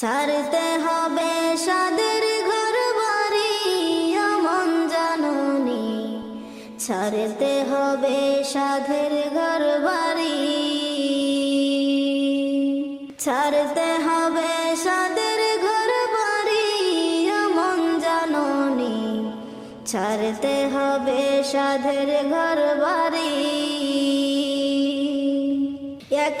ছাড়তে হবে সাদের ঘর বাড়ি, আমন জাননি। ছাড়তে হবে সাধের ঘর বাড়ি। ছাড়তে হবে সাদের ঘর বাড়ি, আমন জাননি। ছাড়তে হবে সাধের ঘর বাড়ি। এক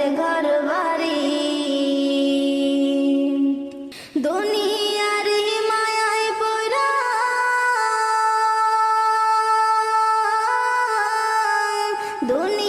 dunia.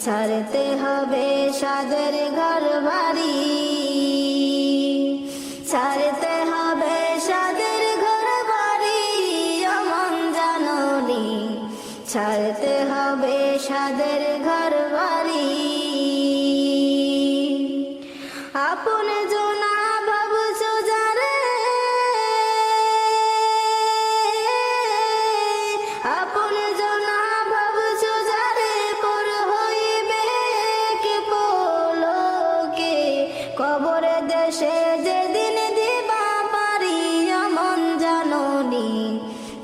ছাড়তে হবে সাদের ঘর বাড়ি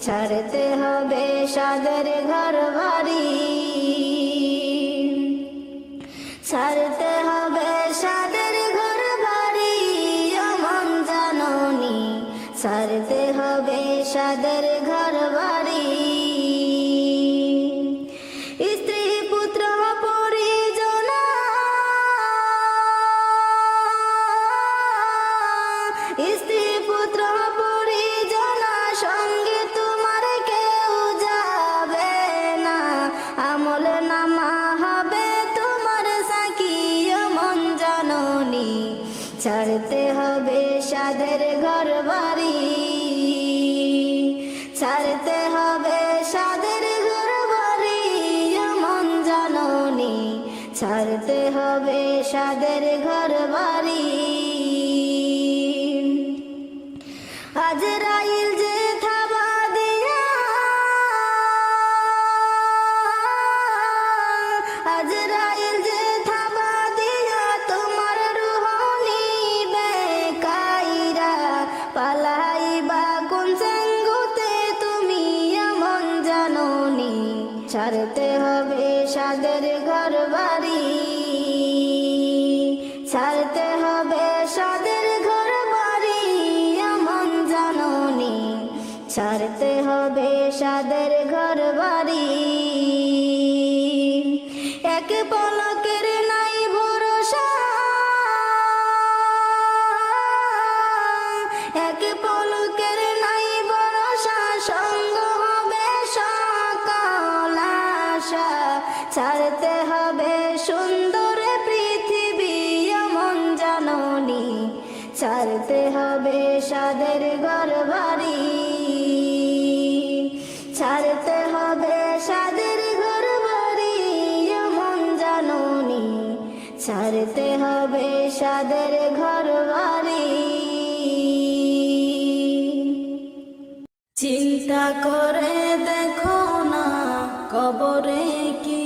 ছাড়তে হবে সাদের ঘর নামা হবে তোমার সাকি মন জাননি। ছাড়তে হবে সাদের ঘর বাড়ি। ছাড়তে হবে সাদের ঘর বাড়ি, মন জাননি। ছাড়তে হবে সাদের ঘর বাড়ি। আজরাইল যে ছাড়তে হবে সাদের ঘর বাড়ি। ছাড়তে হবে সাদের ঘর বাড়ি, এমন জাননি। ছাড়তে হবে সাদের ঘর বাড়ি। এক পলকের ছাড়তে হবে সুন্দর পৃথিবী এমন জাননি। ছাড়তে হবে সাদের ঘর বাড়ি। ছাড়তে হবে সাদের ঘর বাড়ি এমন জাননি। ছাড়তে হবে সাদের ঘর বাড়ি। চিন্তা করে দেখো না কবরে কি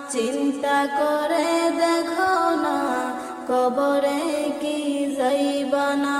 চিন্তা করে দেখো না কবরে কি যাইবা না।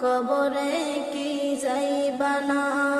কবরে কি যাইবা না?